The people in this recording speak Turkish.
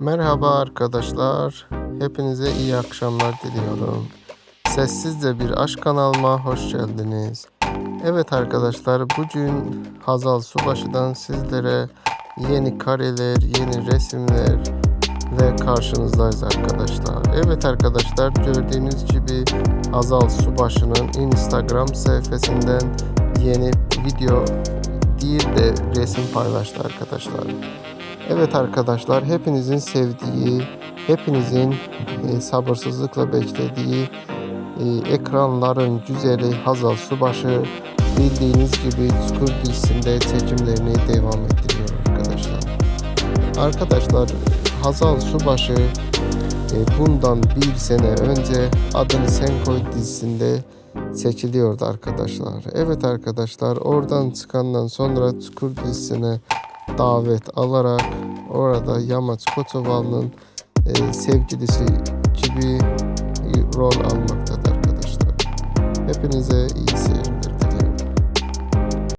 Merhaba arkadaşlar. Hepinize iyi akşamlar diliyorum. Sessizce bir aşk kanalıma hoş geldiniz. Evet arkadaşlar bugün Hazal Subaşı'dan sizlere yeni kareler, yeni resimler ve karşınızdayız arkadaşlar. Evet arkadaşlar gördüğünüz gibi Hazal Subaşı'nın Instagram sayfasından yeni video değil de resim paylaştı arkadaşlar. Evet arkadaşlar hepinizin sevdiği, hepinizin e, sabırsızlıkla beklediği e, ekranların güzeli Hazal Subaşı bildiğiniz gibi Çukur dizisinde çekimlerini devam ettiriyor arkadaşlar. Arkadaşlar Hazal Subaşı e, bundan bir sene önce Adını Sen Koy dizisinde çekiliyordu arkadaşlar. Evet arkadaşlar oradan çıkandan sonra Çukur dizisine davet alarak orada Yamaç Kotoval'ın e, sevgilisi gibi rol almaktadır arkadaşlar. Hepinize iyi seyirler.